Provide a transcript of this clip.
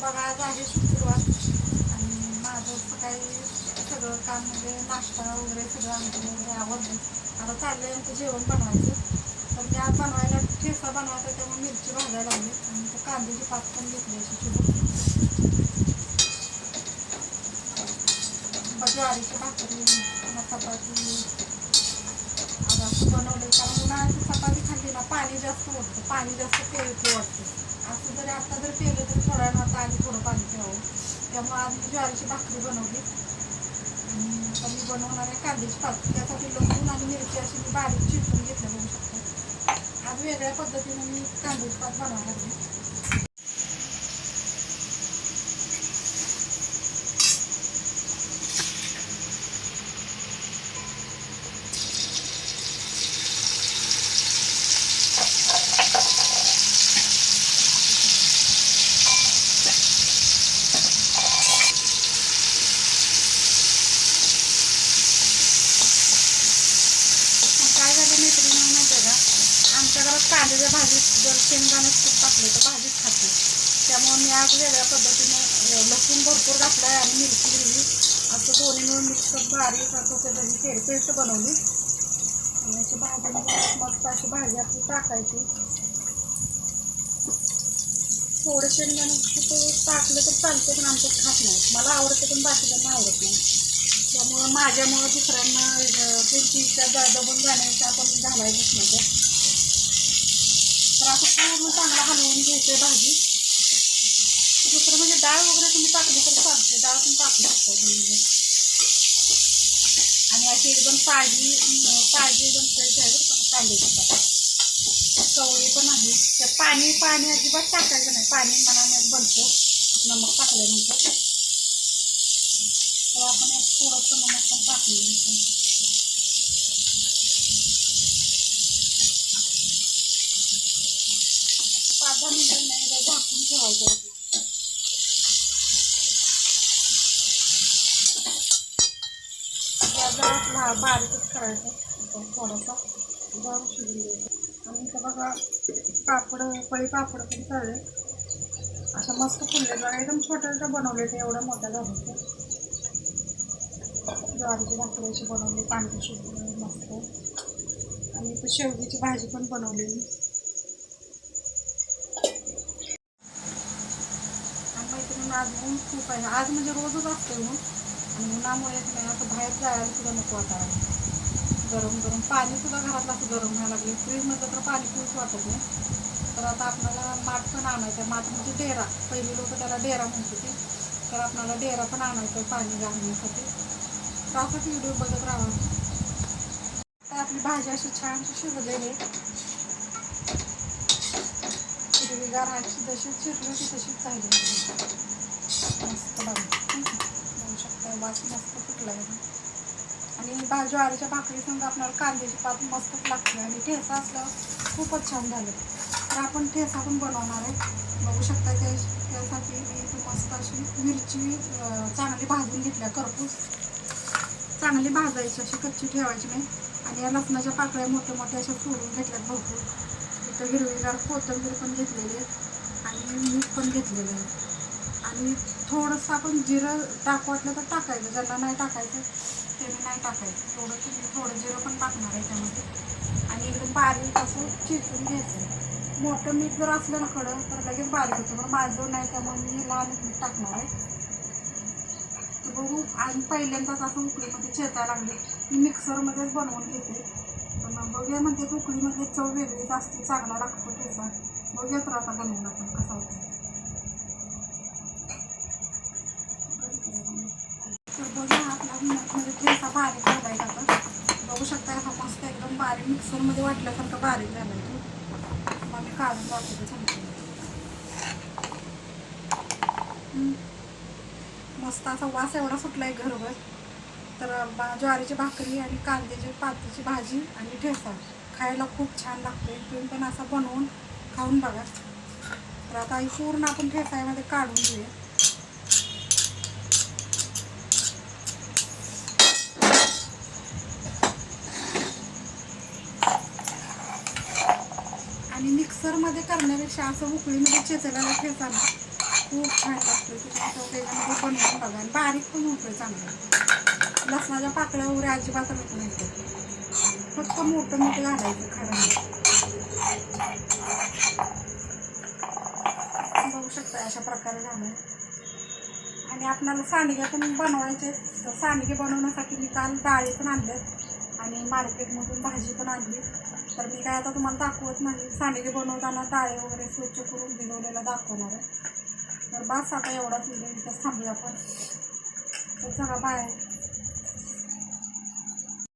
बघा आज आहे शुक्रवार आणि माझं सकाळी सगळं काम म्हणजे नाश्ता वगैरे सगळं आमचं वगैरे आवडलं आता चाललंय आमचं जेवण बनवायचं. तर त्या आज बनवायला ठेसा बनवायचा त्यामुळे मिरची भाजायला लागली. आणि ते कांद्याची पात पण घेतली अशी चिरून. ज्वारीची भाकरी चपाती. आता बनवली कारण उन्हाळ्याची चपाती तिला ना पाणी जास्त ओढतं पाणी जास्त पेळते वाटतं. असं जरी आता जर पेलं तरी थोडा वेळानं आता आधी थोडं पाणी प्यावं त्यामुळे आज मी ज्वारीची भाकरी बनवली. आणि आता मी बनवणार आहे कांद्याची पात त्यासाठी लसूण आणि मिरची अशी मी बारीक चिटून घेतलं बघू शकतो. आज वेगळ्या पद्धतीने मी कांद्याची पात बनवायला लागली पण काय झालं मैत्रिणी माहिती आहे का आमच्या घरात कांद्याच्या भाजीत जर शेंगदाणा खूप टाकले तर भाजीच खाते. त्यामुळे मी आज वेगळ्या पद्धतीने लसूण भरपूर घातलं आहे आणि मिरची हिरवी असं दोन्ही मिळून मिक्स बारीक असं त्याची पेस्ट पेस्ट बनवली. आणि अशी भाजी म्हणजे मस्त अशी भाजी आपली टाकायची. थोडं शेंगदाणे टाकलं तर चालतं पण आमच्यात खात नाही. मला आवडतं पण बाकीच्यांना आवडत नाही. त्यामुळं माझ्यामुळं दुसऱ्यांना त्यांची इच्छा दबून जाण्याची आपण घालायचीच नाही. तर पूर्ण चांगला हलवून घ्यायचं भाजी. दुसरं म्हणजे डाळ वगैरे तुम्ही टाकली तर चालते डाळ पण टाकू शकता तुम्ही म्हणजे. आणि अशी एकदम ताजी ताजी एकदम फ्रेश आहे बरं चवळी पण आहे. त्यात पाणी पाणी अजिबात टाकायचं नाही. पाणी मनाने बनतो. नमक टाकल्यानंतर तर आपण थोडंसं नमक पण टाकलं इथं. पाच दहा मिनिटं नाही जरा झाकून ठेवायचं बारीकच करायचं थोडासा जरा शिजून द्यायचं आणि इथं बघा पापड पळी पापड पण तळले असं मस्त फुलले बघा एकदम छोट्या छोट्या बनवले ते एवढं मोठ्या झालं ज्वारीची भाकरीची बनवली पांढरी शिजून मस्त आणि इथं शेवगीची भाजी पण बनवलेली आणि मैत्रिणी आज ऊन खूप आहे. आज म्हणजे रोजच असते ऊन. आणि उन्हामुळे नाही असं बाहेर जायला सुद्धा नको वाटायला. गरम गरम पाणी सुद्धा घरातलं असं गरम व्हायला लागले फ्रीजमधलं तर पाणी पिऊच वाटत नाही. तर आता आपल्याला माठ पण आणायचं आहे माठ म्हणजे डेरा. पहिली लोक त्याला डेरा म्हणत होते. तर आपल्याला डेरा पण आणायचं आहे पाणी घालण्यासाठी. तर असंच व्हिडिओ बघत राहा. तर आपली भाजी अशी छानशी शिजलेली आहे. हिरवीगार अशी जशी चिरली होती तशीच झाली मस्त बघा बघू शकता वास मस्त फुटला आहे आणि भा ज्वारीच्या भाकरी संग आपल्याला कांद्याची पात मस्तच लागते आणि ठेचा असल्यावर खूपच छान झालं. तर आपण ठेचा पण बनवणार आहे. बघू शकता त्या त्यासाठी मी इथे मस्त अशी मिरची चांगली भाजून घेतल्या करपूस चांगली भाजायची अशी कच्ची ठेवायची नाही. आणि या लसणाच्या पाकळ्या मोठ्या मोठ्या अशा फोडून घेतल्यात भरपूर. इथं हिरवीगार कोथंबीर पण घेतलेली आहे. आणि मीठ पण घेतलेलं आहे. आणि थोडंसं आपण जिरं टाकू वाटलं तर टाकायचं. ज्यांना नाही टाकायचं त्यांनी नाही टाकायचं. थोडं तुम्ही थोडं जिरं पण टाकणार आहे त्यामध्ये. आणि एकदम बारीक असं चिचून घ्यायचं. मोठं मीठ जर असलं ना कडं तर लगेच बारीक होतं. पण माझं नाही त्यामुळे मी लहान मीठ टाकणार आहे. तर बघू आणि पहिल्यांदाच असं उकळीमध्ये चेता लागले. मी मिक्सरमध्येच बनवून घेते. पण बघूया म्हणते उकळीमध्ये चव वेगळीच असते. चांगला लागतो त्याचा. बघूया तर आता बनवून आपण कसा होतो तर बघूया आपला म्हणजे ठेचा बारीक झालाय आता बघू शकता हा मस्त एकदम बारीक मिक्सरमध्ये वाटल्यासारखं बारीक झालं तो. मग मी काढून दाखवते सांगते मस्त असा वास एवढा सुटलाय घरभर तर बा- ज्वारीची भाकरी आणि कांद्याची पातीची भाजी आणि ठेसा खायला खूप छान लागते तुम्ही पण असा बनवून खाऊन बघा. तर आता पूर्ण आपण ठेचामध्ये काढून घेऊया. आणि मिक्सरमध्ये करण्यापेक्षा असं उकळीमध्ये चेचलेला ठेचा खूप छान लागतो त्याच्यामध्ये बनवून बघा. आणि बारीक पण होतोय चांगला. लसणाच्या पाकळ्या वगैरे अजिबात होत नाही फक्त मोठं मोठं घालायचं खरं म्हणजे. बघू शकता अशा प्रकारे झालं. आणि आपल्याला सांडगे पण बनवायचे तर सांडगे बनवण्यासाठी मी काल डाळी पण आणल्यात. आणि मार्केटमधून भाजी पण आणली तर मी काय आता तुम्हाला दाखवत नाही. सांडगे बनवताना डाळे वगैरे स्वच्छ करून भिजवलेलं दाखवणार आहे. तर बस आता एवढाच व्हिडिओ इथंच थांबूया आपण. तर चला बाय